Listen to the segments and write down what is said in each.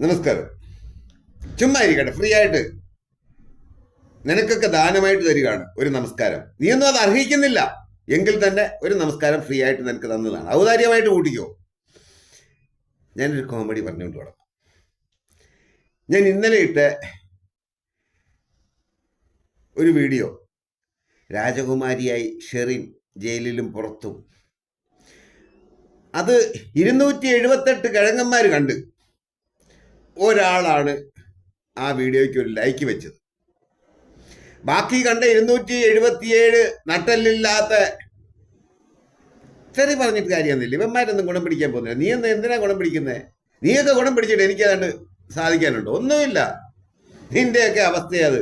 നമസ്കാരം. ചുമ്മാ ഇരിക്കട്ടെ ഫ്രീ ആയിട്ട്. നിനക്കൊക്കെ ദാനമായിട്ട് തരികയാണ് ഒരു നമസ്കാരം. നീയൊന്നും അത് അർഹിക്കുന്നില്ല. എങ്കിൽ തന്നെ ഒരു നമസ്കാരം ഫ്രീ ആയിട്ട് നിനക്ക് തന്നതാണ്. ഔദാര്യമായിട്ട് കൂട്ടിക്കോ. ഞാനൊരു കോമഡി പറഞ്ഞുകൊണ്ട് തുടങ്ങാം ഞാൻ ഇന്നലെ ഇട്ട ഒരു വീഡിയോ രാജകുമാരിയായി ഷെറിൻ ജയിലിലും പുറത്തും. അത് ഇരുന്നൂറ്റി എഴുപത്തെട്ട് കിഴങ്ങന്മാർ കണ്ട്. ഒരാളാണ് ആ വീഡിയോയ്ക്ക് ഒരു ലൈക്ക് വെച്ചത്. ബാക്കി കണ്ട ഇരുന്നൂറ്റി എഴുപത്തിയേഴ് നട്ടല്ലില്ലാത്ത ചെറിയ പറഞ്ഞിട്ട് കാര്യമൊന്നുമില്ല. ഇവന്മാരൊന്നും ഗുണം പിടിക്കാൻ പോകുന്നില്ല. നീ എന്താ എന്തിനാ ഗുണം പിടിക്കുന്നത് നീയൊക്കെ ഗുണം പിടിച്ചിട്ട് എനിക്ക് സാധിക്കാനുണ്ട്. ഒന്നുമില്ല. നിന്റെയൊക്കെ അവസ്ഥയത്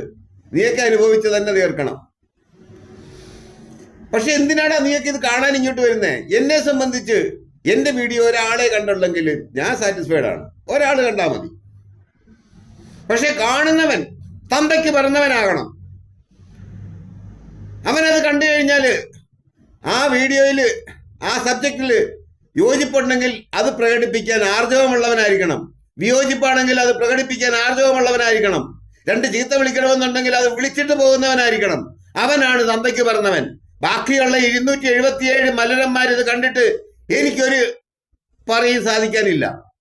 നീയൊക്കെ അനുഭവിച്ച് തന്നെ തീർക്കണം. പക്ഷെ എന്തിനാടാ നീയൊക്കെ ഇത് കാണാൻ ഇങ്ങോട്ട് വരുന്നേ? എന്നെ സംബന്ധിച്ച് എന്റെ വീഡിയോ ഒരാളെ കണ്ടുള്ളെങ്കിൽ ഞാൻ സാറ്റിസ്ഫൈഡ് ആണ്. ഒരാൾ കണ്ടാൽ മതി. പക്ഷെ കാണുന്നവൻ തന്തയ്ക്ക് പറഞ്ഞവനാകണം. അവനത് കണ്ടു കഴിഞ്ഞാൽ ആ വീഡിയോയിൽ ആ സബ്ജക്റ്റിൽ യോജിപ്പുണ്ടെങ്കിൽ അത് പ്രകടിപ്പിക്കാൻ ആർജവമുള്ളവനായിരിക്കണം. വിയോജിപ്പാണെങ്കിൽ അത് പ്രകടിപ്പിക്കാൻ ആർജവമുള്ളവനായിരിക്കണം. രണ്ട് ചീത്ത വിളിക്കണമെന്നുണ്ടെങ്കിൽ അത് വിളിച്ചിട്ട് പോകുന്നവനായിരിക്കണം. അവനാണ് തന്തയ്ക്ക് പറഞ്ഞവൻ. ബാക്കിയുള്ള ഇരുന്നൂറ്റി എഴുപത്തിയേഴ് മലരന്മാരിത് കണ്ടിട്ട് എനിക്കൊരു പറയും സാധിക്കാനില്ല.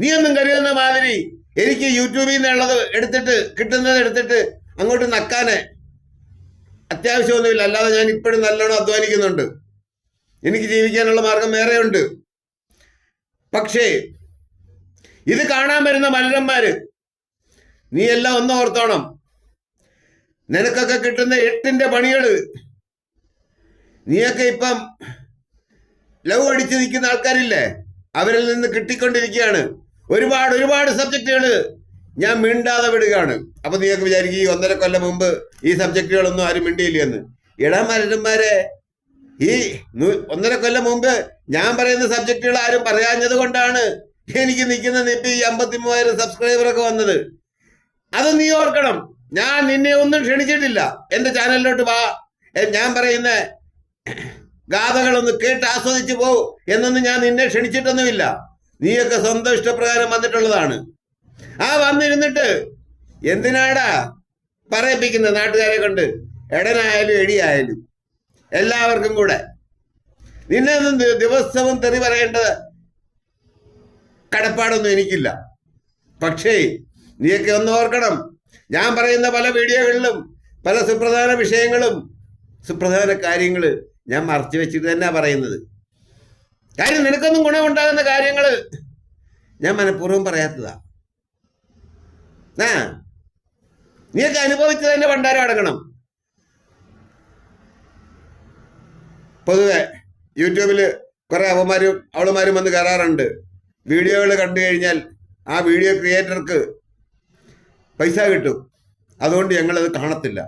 നീ ഒന്നും കരുതുന്ന മാതിരി എനിക്ക് യൂട്യൂബിൽ നിന്നുള്ളത് എടുത്തിട്ട് കിട്ടുന്നത് എടുത്തിട്ട് അങ്ങോട്ട് നക്കാന് അത്യാവശ്യമൊന്നുമില്ല. അല്ലാതെ ഞാൻ ഇപ്പോഴും നല്ലോണം അധ്വാനിക്കുന്നുണ്ട്. എനിക്ക് ജീവിക്കാനുള്ള മാർഗം വേറെയുണ്ട്. പക്ഷേ ഇത് കാണാൻ വരുന്ന മലരന്മാര് നീ എല്ലാം ഒന്ന് ഓർത്തോണം. നിനക്കൊക്കെ കിട്ടുന്ന എട്ടിന്റെ പണികൾ നീയൊക്കെ ഇപ്പം ലവ് അടിച്ച് നിൽക്കുന്ന ആൾക്കാരില്ലേ? അവരിൽ നിന്ന് കിട്ടിക്കൊണ്ടിരിക്കുകയാണ്. ഒരുപാട് ഒരുപാട് സബ്ജക്റ്റുകൾ ഞാൻ മിണ്ടാതെ വിടുകയാണ്. അപ്പൊ നിങ്ങൾക്ക് വിചാരിക്കും ഈ ഒന്നര കൊല്ലം മുമ്പ് ഈ സബ്ജക്റ്റുകളൊന്നും ആരും മിണ്ടിയില്ലെന്ന്. എന്ന് ഇടമരന്മാരെ ഈ ഒന്നര കൊല്ലം മുമ്പ് ഞാൻ പറയുന്ന സബ്ജക്റ്റുകൾ ആരും പറയാഞ്ഞത് കൊണ്ടാണ് എനിക്ക് നിൽക്കുന്ന നിപ്പി ഈ അമ്പത്തി മൂവായിരം സബ്സ്ക്രൈബറൊക്കെ വന്നത്. അത് നീ ഓർക്കണം. ഞാൻ നിന്നെ ഒന്നും ക്ഷണിച്ചിട്ടില്ല. എന്റെ ചാനലിലോട്ട് വാ. ഞാൻ പറയുന്ന ഗാഥകളൊന്ന് കേട്ട് ആസ്വദിച്ചു പോ എന്നൊന്നും ഞാൻ നിന്നെ ക്ഷണിച്ചിട്ടൊന്നുമില്ല. നീയൊക്കെ സ്വന്തം ഇഷ്ടപ്രകാരം വന്നിട്ടുള്ളതാണ്. ആ വന്നിരുന്നിട്ട് എന്തിനാടാ പറയിപ്പിക്കുന്നത് നാട്ടുകാരെ കൊണ്ട്? എടനായാലും എടിയായാലും. എല്ലാവർക്കും കൂടെ. നിന്നെ ദിവസവും തെറി പറയേണ്ട കടപ്പാടൊന്നും എനിക്കില്ല. പക്ഷേ നീയൊക്കെ ഒന്ന് ഓർക്കണം. ഞാൻ പറയുന്ന പല വീഡിയോകളിലും പല സുപ്രധാന വിഷയങ്ങളും സുപ്രധാന കാര്യങ്ങൾ ഞാൻ മറച്ചു വെച്ചിട്ട് തന്നെ പറയുന്നത്. കാര്യം നിനക്കൊന്നും ഗുണമുണ്ടാകുന്ന കാര്യങ്ങൾ ഞാൻ മനഃപൂർവം പറയാത്തതാ. ആ നീയൊക്കെ അനുഭവിച്ച് തന്നെ പണ്ടാരം അടങ്ങണം. പൊതുവെ യൂട്യൂബിൽ കുറെ അവന്മാരും അവളുമാരും വന്ന് കയറാറുണ്ട്. വീഡിയോകൾ കണ്ടു കഴിഞ്ഞാൽ ആ വീഡിയോ ക്രിയേറ്റർക്ക് പൈസ കിട്ടും. അതുകൊണ്ട് ഞങ്ങളത് കാണത്തില്ല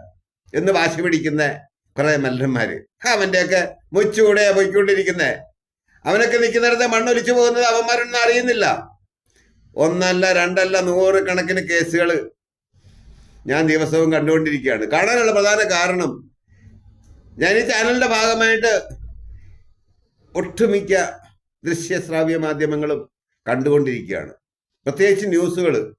എന്ന് വാശി പിടിക്കുന്ന കുറെ മല്ലന്മാർ അവന്റെയൊക്കെ മുച്ചൂടെ പോയിക്കൊണ്ടിരിക്കുന്നേ. അവനൊക്കെ നിൽക്കുന്നിടത്ത് മണ്ണൊലിച്ചു പോകുന്നത് അവന്മാരൊന്നും അറിയുന്നില്ല. ഒന്നല്ല രണ്ടല്ല നൂറ് കണക്കിന് കേസുകൾ ഞാൻ ദിവസവും കണ്ടുകൊണ്ടിരിക്കുകയാണ്. കാണാനുള്ള പ്രധാന കാരണം ഞാൻ ഈ ചാനലിന്റെ ഭാഗമായിട്ട് ഒട്ടുമിക്ക ദൃശ്യശ്രാവ്യ മാധ്യമങ്ങളും കണ്ടുകൊണ്ടിരിക്കുകയാണ്. പ്രത്യേകിച്ച് ന്യൂസുകൾ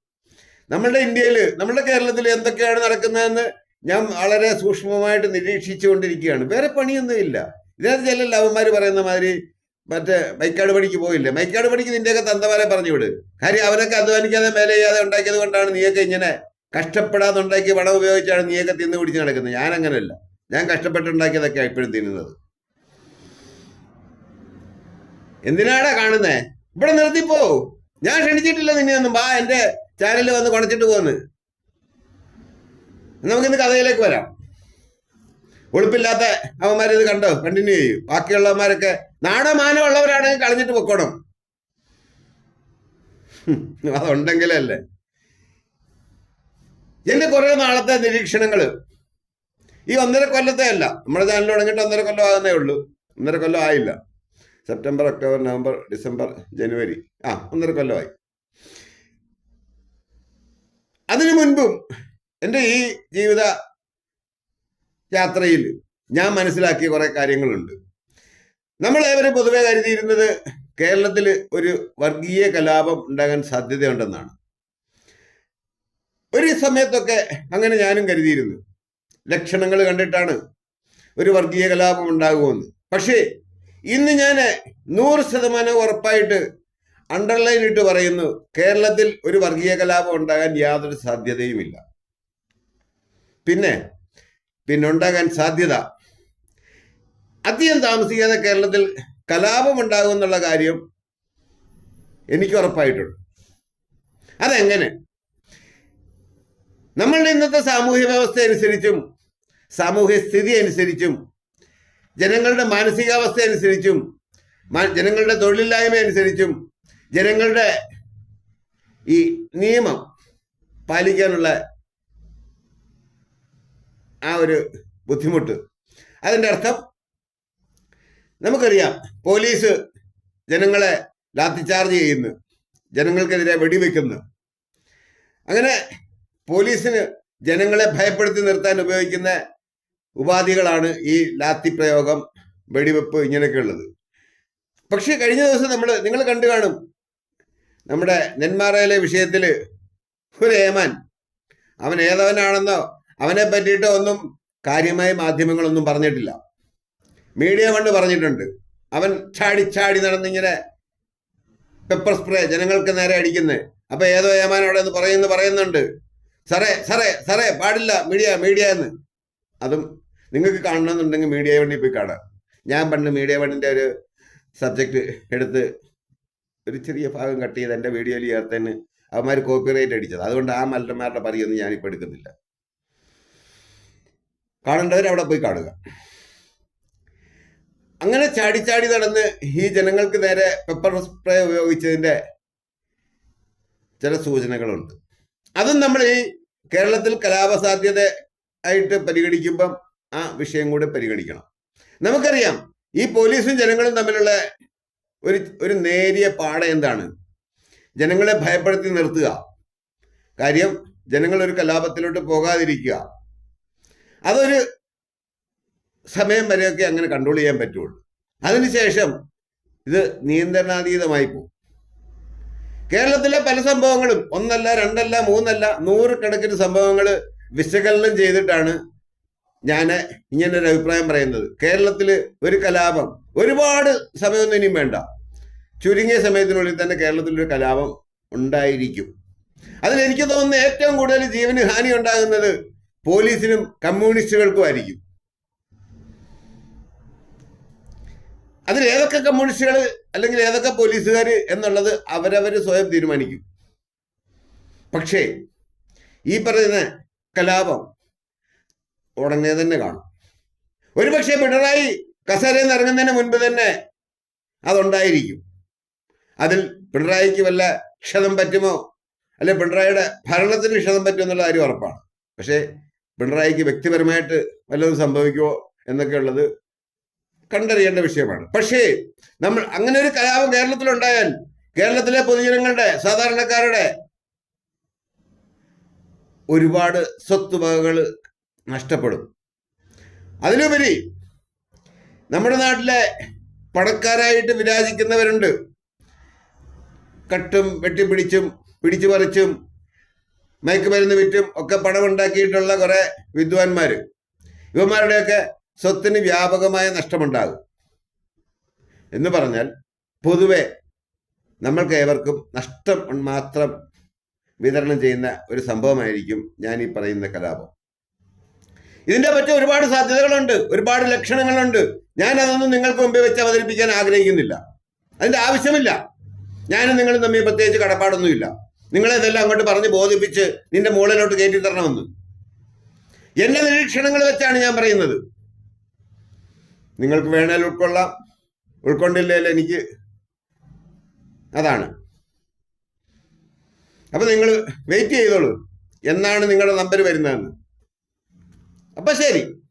നമ്മളുടെ ഇന്ത്യയിൽ നമ്മളുടെ കേരളത്തിൽ എന്തൊക്കെയാണ് നടക്കുന്നതെന്ന് ഞാൻ വളരെ സൂക്ഷ്മമായിട്ട് നിരീക്ഷിച്ചുകൊണ്ടിരിക്കുകയാണ്. വേറെ പണിയൊന്നുമില്ല. ഇതിനകത്ത് ചില ലവന്മാർ പറയുന്ന മാതിരി മറ്റേ മൈക്കാട് പണിക്ക് പോയില്ലേ? മൈക്കാട് പണിക്ക് നിന്റെയൊക്കെ തന്തമാരെ പറഞ്ഞു വിട് കാര്യം അവരൊക്കെ അധ്വാനിക്കാതെ മേലെ ചെയ്യാതെ ഉണ്ടാക്കിയത് കൊണ്ടാണ് നീയൊക്കെ ഇങ്ങനെ കഷ്ടപ്പെടാതെ ഉണ്ടാക്കിയ പണം ഉപയോഗിച്ചാണ് നീയൊക്കെ തിന്ന് പിടിച്ച് നടക്കുന്നത്. ഞാൻ അങ്ങനെയല്ല ഞാൻ കഷ്ടപ്പെട്ടുണ്ടാക്കിയതൊക്കെ ഇപ്പോഴും തിന്നുന്നത്. എന്തിനാടാ കാണുന്നേ? ഇവിടെ നിർത്തിപ്പോ. ഞാൻ ക്ഷണിച്ചിട്ടില്ല നിന്നെ ഒന്നും. വാ എന്റെ ചാനലിൽ വന്ന് കുണച്ചിട്ട് പോന്ന്. നമുക്കിന്ന് കഥയിലേക്ക് വരാം. ഉളുപ്പില്ലാത്ത അവന്മാരിത് കണ്ടോ? കണ്ടിന്യൂ ചെയ്യും. ബാക്കിയുള്ളവന്മാരൊക്കെ നാണമാനമുള്ളവരാണെങ്കിൽ കളഞ്ഞിട്ട് പൊക്കോണം. അതുണ്ടെങ്കിലല്ലേ. എന്റെ കുറെ നാളത്തെ നിരീക്ഷണങ്ങൾ ഈ ഒന്നര കൊല്ലത്തെ അല്ല. നമ്മുടെ ചാനൽ തുടങ്ങിയിട്ട് ഒന്നര കൊല്ലം ആകുന്നേ ഉള്ളൂ. ഒന്നര കൊല്ലം ആയില്ല. സെപ്റ്റംബർ ഒക്ടോബർ നവംബർ ഡിസംബർ ജനുവരി ആ ഒന്നര കൊല്ലമായി. അതിനു മുൻപും എന്റെ ഈ ജീവിത യാത്രയിൽ ഞാൻ മനസ്സിലാക്കിയ കുറെ കാര്യങ്ങളുണ്ട്. നമ്മൾ ഏവരും പൊതുവെ കരുതിയിരുന്നത് കേരളത്തിൽ ഒരു വർഗീയ കലാപം ഉണ്ടാകാൻ സാധ്യതയുണ്ടെന്നാണ്. ഒരു സമയത്തൊക്കെ അങ്ങനെ ഞാനും കരുതിയിരുന്നു. ലക്ഷണങ്ങൾ കണ്ടിട്ടാണ് ഒരു വർഗീയ കലാപം ഉണ്ടാകുമെന്ന്. പക്ഷേ ഇന്ന് ഞാൻ നൂറ് ശതമാനം ഉറപ്പായിട്ട് അണ്ടർലൈൻ ഇട്ട് പറയുന്നു കേരളത്തിൽ ഒരു വർഗീയ കലാപം ഉണ്ടാകാൻ യാതൊരു സാധ്യതയുമില്ല. പിന്നെ പിന്നെ ഉണ്ടാകാൻ സാധ്യത. അധികം താമസിക്കാതെ കേരളത്തിൽ കലാപം ഉണ്ടാകും എന്നുള്ള കാര്യം എനിക്ക് ഉറപ്പായിട്ടുണ്ട്. അതെങ്ങനെ? നമ്മളുടെ ഇന്നത്തെ സാമൂഹ്യ വ്യവസ്ഥ അനുസരിച്ചും സാമൂഹ്യ സ്ഥിതി അനുസരിച്ചും ജനങ്ങളുടെ മാനസികാവസ്ഥ അനുസരിച്ചും ജനങ്ങളുടെ തൊഴിലില്ലായ്മ അനുസരിച്ചും ജനങ്ങളുടെ ഈ നിയമം പാലിക്കാനുള്ള ആ ഒരു ബുദ്ധിമുട്ട്. അതിന്റെ അർത്ഥം നമുക്കറിയാം പോലീസ് ജനങ്ങളെ ലാത്തി ചാർജ് ചെയ്യുന്നു ജനങ്ങൾക്കെതിരെ വെടിവെക്കുന്നു. അങ്ങനെ പോലീസിന് ജനങ്ങളെ ഭയപ്പെടുത്തി നിർത്താൻ ഉപയോഗിക്കുന്ന ഉപാധികളാണ് ഈ ലാത്തി പ്രയോഗം വെടിവെപ്പ് ഇങ്ങനെയൊക്കെ ഉള്ളത് പക്ഷേ കഴിഞ്ഞ ദിവസം നമ്മൾ നിങ്ങൾ കണ്ടു കാണും നമ്മുടെ നെന്മാറയിലെ വിഷയത്തിൽ ഒരു ഏമാൻ അവൻ ഏതവനാണെന്നോ അവനെ പറ്റിയിട്ട് ഒന്നും കാര്യമായി മാധ്യമങ്ങളൊന്നും പറഞ്ഞിട്ടില്ല. മീഡിയ കൊണ്ട് പറഞ്ഞിട്ടുണ്ട്. അവൻ ചാടി ചാടി നടന്നിങ്ങനെ പെപ്പർ സ്പ്രേ ജനങ്ങൾക്ക് നേരെ അടിക്കുന്നത് അപ്പൊ ഏതോ ഏമാൻ അവിടെ പറയുന്നു പറയുന്നുണ്ട്. സറേ സറേ സറേ പാടില്ല മീഡിയ മീഡിയ എന്ന്. അതും നിങ്ങൾക്ക് കാണണമെന്നുണ്ടെങ്കിൽ മീഡിയ വണ്ടി പോയി കാണാം. ഞാൻ പണ്ട് മീഡിയ വണ്ടിന്റെ ഒരു സബ്ജക്റ്റ് എടുത്ത് ഒരു ചെറിയ ഭാഗം കട്ട് ചെയ്ത് എന്റെ വീഡിയോയിൽ ചേർത്തതിന് അവന്മാർ കോപ്പിറൈറ്റ് അടിച്ചത്. അതുകൊണ്ട് ആ മല്ലന്മാരുടെ പറിയൊന്നും ഞാനിപ്പോൾ എടുക്കുന്നില്ല. കാണേണ്ടവർ അവിടെ പോയി കാണുക. അങ്ങനെ ചാടി ചാടി നടന്ന് ഈ ജനങ്ങൾക്ക് നേരെ പെപ്പർ സ്പ്രേ ഉപയോഗിച്ചതിന്റെ ചില സൂചനകളുണ്ട്. അതും നമ്മൾ ഈ കേരളത്തിൽ കലാപസാധ്യത ആയിട്ട് പരിഗണിക്കുമ്പം ആ വിഷയം കൂടെ പരിഗണിക്കണം. നമുക്കറിയാം ഈ പോലീസും ജനങ്ങളും തമ്മിലുള്ള ഒരു ഒരു നേരിയ പാട എന്താണ്? ജനങ്ങളെ ഭയപ്പെടുത്തി നിർത്തുക. കാര്യം ജനങ്ങൾ ഒരു കലാപത്തിലോട്ട് പോകാതിരിക്കുക. അതൊരു സമയം വരെയൊക്കെ അങ്ങനെ കൺട്രോൾ ചെയ്യാൻ പറ്റുള്ളൂ. അതിനുശേഷം ഇത് നിയന്ത്രണാതീതമായി പോകും. കേരളത്തിലെ പല സംഭവങ്ങളും ഒന്നല്ല രണ്ടല്ല മൂന്നല്ല നൂറുകണക്കിന് സംഭവങ്ങൾ വിശകലനം ചെയ്തിട്ടാണ് ഞാൻ ഇങ്ങനെ ഒരു അഭിപ്രായം പറയുന്നത്. കേരളത്തിൽ ഒരു കലാപം ഒരുപാട് സമയമൊന്നും ഇനിയും വേണ്ട. ചുരുങ്ങിയ സമയത്തിനുള്ളിൽ തന്നെ കേരളത്തിലൊരു കലാപം ഉണ്ടായിരിക്കും. അതിലെനിക്ക് തോന്നുന്ന ഏറ്റവും കൂടുതൽ ജീവന് ഹാനി ഉണ്ടാകുന്നത് പോലീസിനും കമ്മ്യൂണിസ്റ്റുകൾക്കും ആയിരിക്കും അതിൽ ഏതൊക്കെ കമ്മ്യൂണിസ്റ്റുകൾ അല്ലെങ്കിൽ ഏതൊക്കെ പോലീസുകാർ എന്നുള്ളത് അവരവർ സ്വയം തീരുമാനിക്കും. പക്ഷേ ഈ പറയുന്ന കലാപം ഉടനെ തന്നെ കാണും. ഒരുപക്ഷെ പിണറായി കസേരയിൽ നിന്ന് ഇറങ്ങുന്നതിന് മുൻപ് തന്നെ അതുണ്ടായിരിക്കും. അതിൽ പിണറായിക്ക് വല്ല ക്ഷതം പറ്റുമോ? അല്ലെ പിണറായിയുടെ ഭരണത്തിന് ക്ഷതം പറ്റുമോ എന്നുള്ള കാര്യം ഉറപ്പാണ്. പക്ഷേ പിണറായിക്ക് വ്യക്തിപരമായിട്ട് വല്ലതും സംഭവിക്കുമോ എന്നൊക്കെയുള്ളത് കണ്ടറിയേണ്ട വിഷയമാണ്. പക്ഷേ നമ്മൾ അങ്ങനെ ഒരു കലാപം കേരളത്തിലുണ്ടായാൽ കേരളത്തിലെ പൊതുജനങ്ങളുടെ സാധാരണക്കാരുടെ ഒരുപാട് സ്വത്ത് വകകൾ നഷ്ടപ്പെടും. അതിലുപരി നമ്മുടെ നാട്ടിലെ പണക്കാരായിട്ട് വിരാജിക്കുന്നവരുണ്ട്. കട്ടും വെട്ടിപ്പിടിച്ചും പിടിച്ചു പറിച്ചും മയക്കുമരുന്ന് വിറ്റും ഒക്കെ പണമുണ്ടാക്കിയിട്ടുള്ള കുറെ വിദ്വാൻമാർ ഇവന്മാരുടെയൊക്കെ സ്വത്തിന് വ്യാപകമായ നഷ്ടമുണ്ടാകും. എന്ന് പറഞ്ഞാൽ പൊതുവെ നമ്മൾക്ക് ഏവർക്കും നഷ്ടം മാത്രം വിതരണം ചെയ്യുന്ന ഒരു സംഭവമായിരിക്കും ഞാൻ ഈ പറയുന്ന കലാപം. ഇതിന്റെ പറ്റി ഒരുപാട് സാധ്യതകളുണ്ട് ഒരുപാട് ലക്ഷണങ്ങളുണ്ട്. ഞാൻ അതൊന്നും നിങ്ങൾക്ക് മുമ്പിൽ വെച്ച് അവതരിപ്പിക്കാൻ ആഗ്രഹിക്കുന്നില്ല. അതിന്റെ ആവശ്യമില്ല. ഞാനും നിങ്ങളും തമ്മിൽ പ്രത്യേകിച്ച് കടപ്പാടൊന്നുമില്ല. നിങ്ങളെ ഇതെല്ലാം അങ്ങോട്ട് പറഞ്ഞ് ബോധിപ്പിച്ച് നിന്റെ മുകളിലോട്ട് കയറ്റി തരണമെന്ന്. എന്റെ നിരീക്ഷണങ്ങൾ വെച്ചാണ് ഞാൻ പറയുന്നത്. നിങ്ങൾക്ക് വേണേൽ ഉൾക്കൊള്ളാം. ഉൾക്കൊണ്ടില്ലേ എനിക്ക് അതാണ്. അപ്പൊ നിങ്ങൾ വെയിറ്റ് ചെയ്തോളൂ. എന്നാണ് നിങ്ങളുടെ നമ്പർ വരുന്നതെന്ന്. അപ്പൊ ശരി.